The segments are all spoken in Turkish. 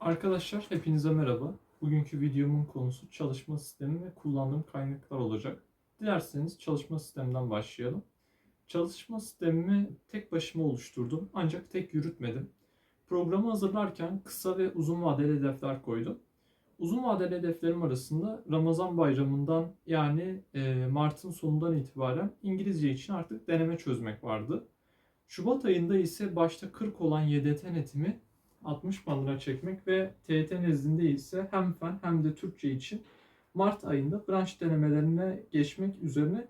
Arkadaşlar hepinize merhaba. Bugünkü videomun konusu çalışma sistemi ve kullandığım kaynaklar olacak. Dilerseniz çalışma sisteminden başlayalım. Çalışma sistemimi tek başıma oluşturdum ancak tek yürütmedim. Programı hazırlarken kısa ve uzun vadeli hedefler koydum. Uzun vadeli hedeflerim arasında Ramazan bayramından yani e, Mart'ın sonundan itibaren İngilizce için artık deneme çözmek vardı. Şubat ayında ise başta 40 olan YDT netimi 60 bandına çekmek ve TYT nezdinde ise hem fen hem de Türkçe için Mart ayında branş denemelerine geçmek üzerine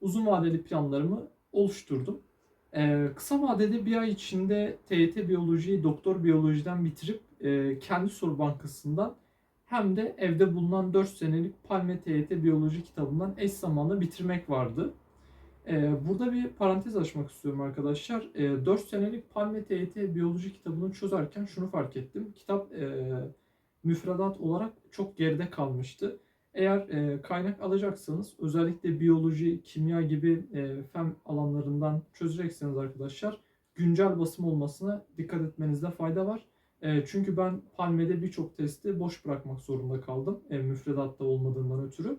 uzun vadeli planlarımı oluşturdum. Ee, kısa vadede bir ay içinde TYT biyolojiyi doktor biyolojiden bitirip e, kendi soru bankasından hem de evde bulunan 4 senelik Palme TYT biyoloji kitabından eş zamanlı bitirmek vardı. Ee, burada bir parantez açmak istiyorum arkadaşlar. Ee, 4 senelik Palme TYT biyoloji kitabını çözerken şunu fark ettim. Kitap e, müfredat olarak çok geride kalmıştı. Eğer e, kaynak alacaksanız özellikle biyoloji, kimya gibi e, fen alanlarından çözecekseniz arkadaşlar güncel basım olmasına dikkat etmenizde fayda var. Çünkü ben Palme'de birçok testi boş bırakmak zorunda kaldım. Müfredatta olmadığından ötürü.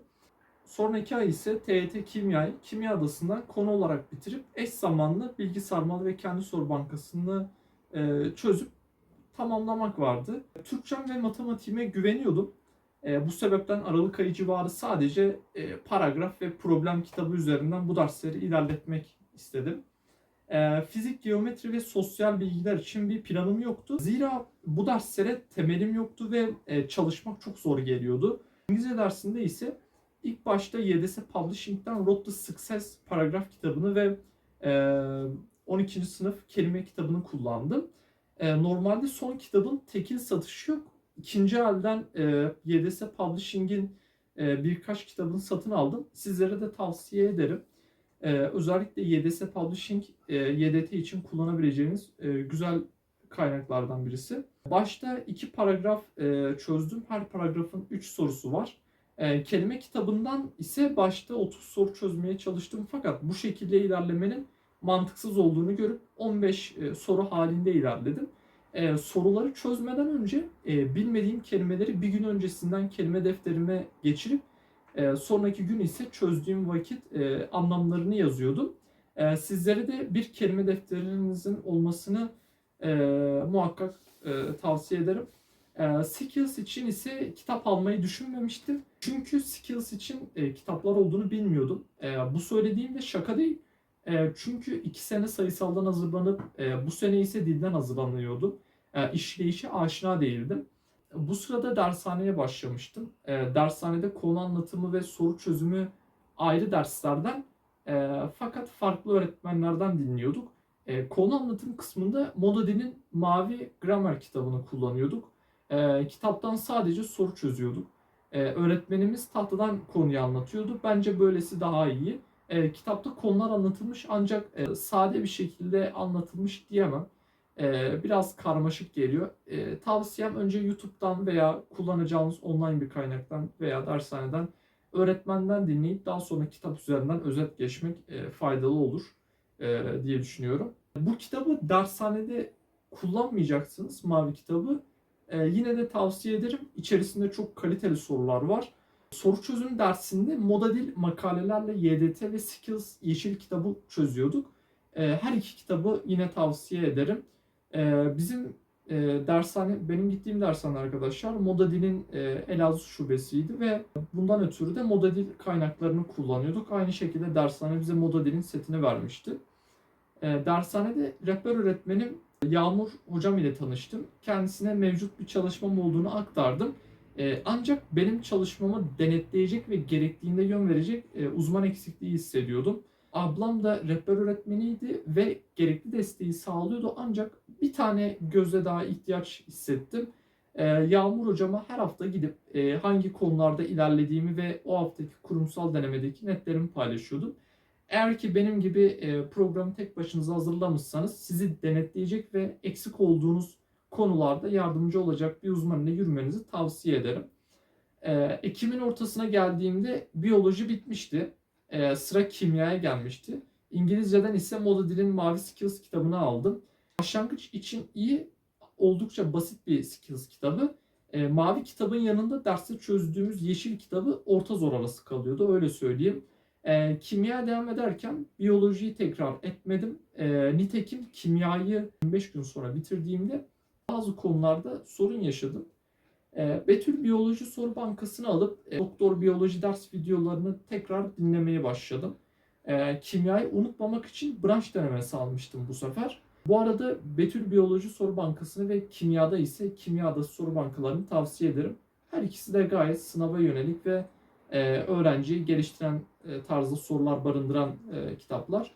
Sonraki ay ise TYT Kimya'yı Kimya Adası'ndan konu olarak bitirip eş zamanlı bilgi sarmalı ve kendi soru bankasını e, çözüp tamamlamak vardı. Türkçem ve matematiğime güveniyordum. E, bu sebepten Aralık ayı civarı sadece e, paragraf ve problem kitabı üzerinden bu dersleri ilerletmek istedim. E, fizik, geometri ve sosyal bilgiler için bir planım yoktu. Zira bu derslere temelim yoktu ve e, çalışmak çok zor geliyordu. İngilizce dersinde ise İlk başta YDS Publishing'den Road to Success paragraf kitabını ve e, 12. sınıf kelime kitabını kullandım. E, normalde son kitabın tekil satışı yok. İkinci elden e, YDS Publishing'in e, birkaç kitabını satın aldım. Sizlere de tavsiye ederim. E, özellikle YDS Publishing e, YDT için kullanabileceğiniz e, güzel kaynaklardan birisi. Başta iki paragraf e, çözdüm. Her paragrafın 3 sorusu var. E, kelime kitabından ise başta 30 soru çözmeye çalıştım fakat bu şekilde ilerlemenin mantıksız olduğunu görüp 15 e, soru halinde ilerledim. E, soruları çözmeden önce e, bilmediğim kelimeleri bir gün öncesinden kelime defterime geçirip e, sonraki gün ise çözdüğüm vakit anlamlarını yazıyordum. Sizlere de bir kelime defterinizin olmasını muhakkak tavsiye ederim. E, Skills için ise kitap almayı düşünmemiştim. Çünkü Skills için e, kitaplar olduğunu bilmiyordum. E, bu söylediğim de şaka değil. E, çünkü iki sene sayısaldan hazırlanıp e, bu sene ise dilden hazırlanıyordum. E, işleyişe aşina değildim. Bu sırada dershaneye başlamıştım. E, dershanede konu anlatımı ve soru çözümü ayrı derslerden e, fakat farklı öğretmenlerden dinliyorduk. E, konu anlatım kısmında Moda Dil'in Mavi Gramer kitabını kullanıyorduk. E, kitaptan sadece soru çözüyorduk. E, öğretmenimiz tahtadan konuyu anlatıyordu. Bence böylesi daha iyi. E, kitapta konular anlatılmış ancak e, sade bir şekilde anlatılmış diyemem. E, biraz karmaşık geliyor. E, tavsiyem önce YouTube'dan veya kullanacağınız online bir kaynaktan veya dershaneden öğretmenden dinleyip daha sonra kitap üzerinden özet geçmek e, faydalı olur e, diye düşünüyorum. Bu kitabı dershanede kullanmayacaksınız mavi kitabı. Ee, yine de tavsiye ederim. İçerisinde çok kaliteli sorular var. Soru çözüm dersinde moda dil makalelerle YDT ve Skills yeşil kitabı çözüyorduk. Ee, her iki kitabı yine tavsiye ederim. Ee, bizim e, dershane, benim gittiğim dershane arkadaşlar Moda Dil'in e, Elazığ şubesiydi ve bundan ötürü de Moda Dil kaynaklarını kullanıyorduk. Aynı şekilde dershane bize Moda Dil'in setini vermişti. E, dershanede rehber öğretmenim Yağmur hocam ile tanıştım. Kendisine mevcut bir çalışmam olduğunu aktardım. Ee, ancak benim çalışmamı denetleyecek ve gerektiğinde yön verecek e, uzman eksikliği hissediyordum. Ablam da rehber öğretmeniydi ve gerekli desteği sağlıyordu ancak bir tane gözle daha ihtiyaç hissettim. Ee, Yağmur hocama her hafta gidip e, hangi konularda ilerlediğimi ve o haftaki kurumsal denemedeki netlerimi paylaşıyordum. Eğer ki benim gibi e, programı tek başınıza hazırlamışsanız sizi denetleyecek ve eksik olduğunuz konularda yardımcı olacak bir uzman ile yürümenizi tavsiye ederim. E, Ekim'in ortasına geldiğimde biyoloji bitmişti. E, sıra kimyaya gelmişti. İngilizceden ise Moda Dil'in Mavi Skills kitabını aldım. Başlangıç için iyi oldukça basit bir skills kitabı. Mavi kitabın yanında derste çözdüğümüz yeşil kitabı orta zor arası kalıyordu öyle söyleyeyim. E, kimya devam ederken biyolojiyi tekrar etmedim. E, nitekim kimyayı 25 gün sonra bitirdiğimde bazı konularda sorun yaşadım. E, Betül Biyoloji Soru Bankası'nı alıp e, doktor biyoloji ders videolarını tekrar dinlemeye başladım. E, kimyayı unutmamak için branş denemesi almıştım bu sefer. Bu arada Betül Biyoloji Soru Bankası'nı ve kimyada ise kimyada soru bankalarını tavsiye ederim. Her ikisi de gayet sınava yönelik ve öğrenciyi geliştiren e, tarzda sorular barındıran e, kitaplar.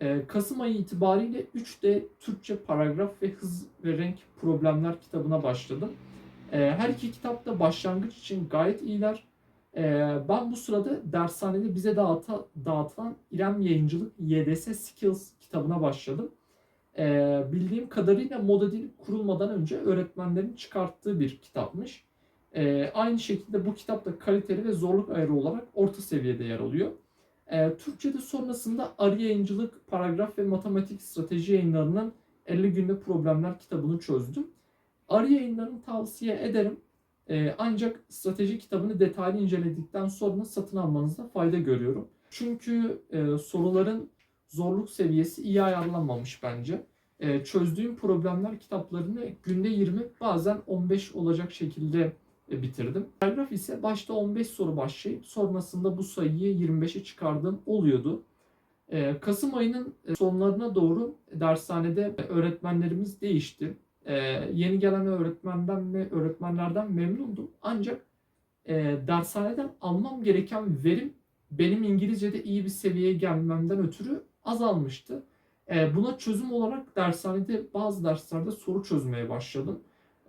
E, Kasım ayı itibariyle 3D Türkçe paragraf ve hız ve renk problemler kitabına başladım. E, her iki kitap da başlangıç için gayet iyiler. E, ben bu sırada dershanede bize dağıta, dağıtılan İrem Yayıncılık YDS Skills kitabına başladım. E, bildiğim kadarıyla moda dil kurulmadan önce öğretmenlerin çıkarttığı bir kitapmış. E, aynı şekilde bu kitap da kaliteli ve zorluk ayarı olarak orta seviyede yer alıyor. E, Türkçe'de sonrasında Arı Yayıncılık, Paragraf ve Matematik Strateji yayınlarının 50 günde problemler kitabını çözdüm. Arı yayınlarını tavsiye ederim. E, ancak strateji kitabını detaylı inceledikten sonra satın almanızda fayda görüyorum. Çünkü e, soruların zorluk seviyesi iyi ayarlanmamış bence. E, çözdüğüm problemler kitaplarını günde 20 bazen 15 olacak şekilde bitirdim. Paragraf ise başta 15 soru başlayıp sonrasında bu sayıyı 25'e çıkardığım oluyordu. E, Kasım ayının e, sonlarına doğru dershanede öğretmenlerimiz değişti. E, yeni gelen öğretmenden ve öğretmenlerden memnundum. Ancak e, dershaneden almam gereken verim benim İngilizce'de iyi bir seviyeye gelmemden ötürü azalmıştı. E, buna çözüm olarak dershanede bazı derslerde soru çözmeye başladım.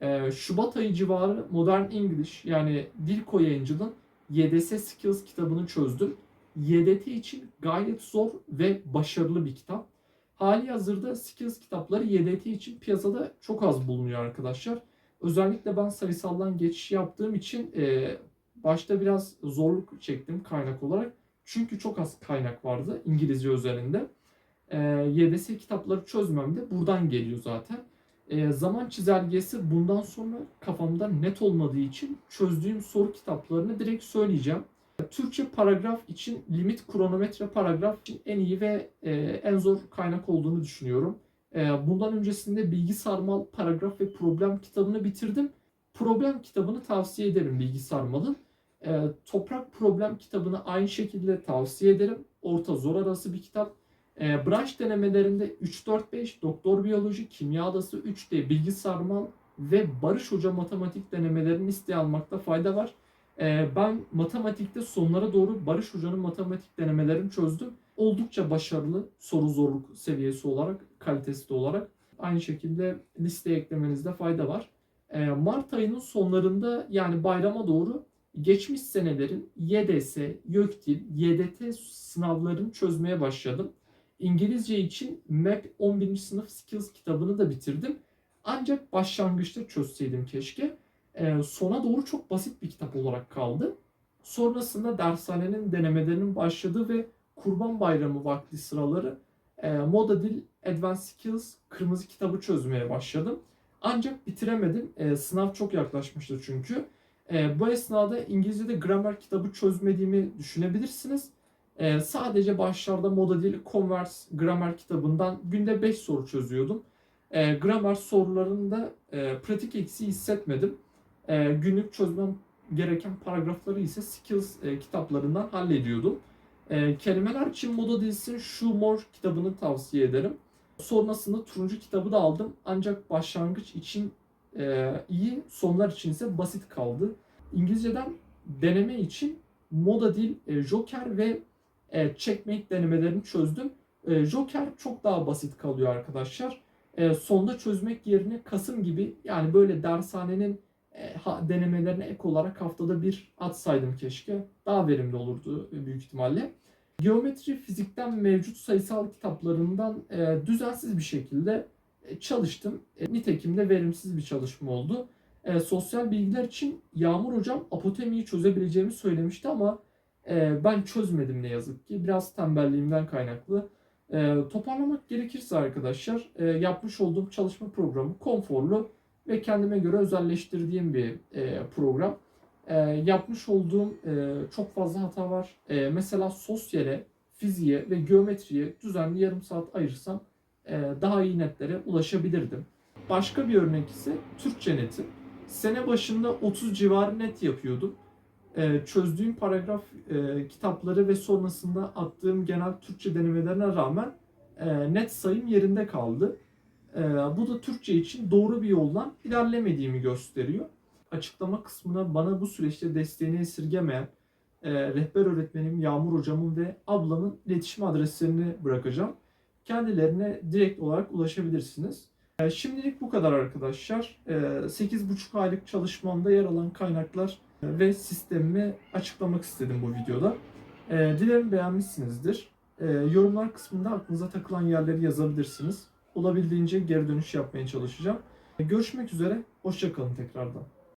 E, Şubat ayı civarı Modern English yani Dilko yayıncının YDS Skills kitabını çözdüm. YDT için gayet zor ve başarılı bir kitap. Hali hazırda Skills kitapları YDT için piyasada çok az bulunuyor arkadaşlar. Özellikle ben sayısaldan geçiş yaptığım için e, başta biraz zorluk çektim kaynak olarak. Çünkü çok az kaynak vardı İngilizce üzerinde. E, YDS kitapları çözmem de buradan geliyor zaten. E, zaman çizelgesi bundan sonra kafamda net olmadığı için çözdüğüm soru kitaplarını direkt söyleyeceğim. Türkçe paragraf için limit kronometre paragraf için en iyi ve e, en zor kaynak olduğunu düşünüyorum. E, bundan öncesinde bilgi sarmal paragraf ve problem kitabını bitirdim. Problem kitabını tavsiye ederim bilgi sarmalın. E, toprak problem kitabını aynı şekilde tavsiye ederim. Orta zor arası bir kitap. E, branş denemelerinde 3-4-5 doktor biyoloji, kimya adası 3D bilgi sarmal ve Barış Hoca matematik denemelerini listeye almakta fayda var. E, ben matematikte sonlara doğru Barış Hoca'nın matematik denemelerini çözdüm. Oldukça başarılı soru zorluk seviyesi olarak, kalitesi de olarak. Aynı şekilde listeye eklemenizde fayda var. E, Mart ayının sonlarında yani bayrama doğru geçmiş senelerin YDS, YÖKDİL, YDT sınavlarını çözmeye başladım. İngilizce için MAP 11. sınıf Skills kitabını da bitirdim. Ancak başlangıçta çözseydim keşke. Ee, sona doğru çok basit bir kitap olarak kaldı. Sonrasında dershanenin denemelerinin başladığı ve Kurban Bayramı vakti sıraları e, Moda Dil Advanced Skills kırmızı kitabı çözmeye başladım. Ancak bitiremedim. E, sınav çok yaklaşmıştı çünkü. E, bu esnada İngilizce'de gramer kitabı çözmediğimi düşünebilirsiniz. E, sadece başlarda moda dili Converse gramer kitabından günde 5 soru çözüyordum. E, gramer sorularında e, pratik eksiği hissetmedim. E, günlük çözmem gereken paragrafları ise Skills e, kitaplarından hallediyordum. E, kelimeler için moda dizisinin Shoemore kitabını tavsiye ederim. Sonrasında turuncu kitabı da aldım. Ancak başlangıç için e, iyi, sonlar için ise basit kaldı. İngilizceden deneme için moda dil, e, Joker ve e, checkmate denemelerini çözdüm. E, Joker çok daha basit kalıyor arkadaşlar. E, sonda çözmek yerine Kasım gibi yani böyle dershanenin e, ha, denemelerine ek olarak haftada bir atsaydım keşke. Daha verimli olurdu büyük ihtimalle. Geometri fizikten mevcut sayısal kitaplarından e, düzensiz bir şekilde e, çalıştım. E, nitekim de verimsiz bir çalışma oldu. E, sosyal bilgiler için Yağmur Hocam apotemiyi çözebileceğimi söylemişti ama e, ben çözmedim ne yazık ki. Biraz tembelliğimden kaynaklı. E, toparlamak gerekirse arkadaşlar e, yapmış olduğum çalışma programı konforlu ve kendime göre özelleştirdiğim bir e, program. E, yapmış olduğum e, çok fazla hata var. E, mesela sosyale, fiziğe ve geometriye düzenli yarım saat ayırsam e, daha iyi netlere ulaşabilirdim. Başka bir örnek ise Türkçe neti. Sene başında 30 civarı net yapıyordum. Ee, çözdüğüm paragraf e, kitapları ve sonrasında attığım genel Türkçe denemelerine rağmen e, net sayım yerinde kaldı. E, bu da Türkçe için doğru bir yoldan ilerlemediğimi gösteriyor. Açıklama kısmına bana bu süreçte desteğini esirgemeyen e, rehber öğretmenim Yağmur hocamın ve ablamın iletişim adreslerini bırakacağım. Kendilerine direkt olarak ulaşabilirsiniz. E, Şimdilik bu kadar arkadaşlar. E, 8,5 aylık çalışmamda yer alan kaynaklar ve sistemimi açıklamak istedim bu videoda. E, Dilerim beğenmişsinizdir. E, Yorumlar kısmında aklınıza takılan yerleri yazabilirsiniz. Olabildiğince geri dönüş yapmaya çalışacağım. E, Görüşmek üzere. Hoşçakalın tekrardan.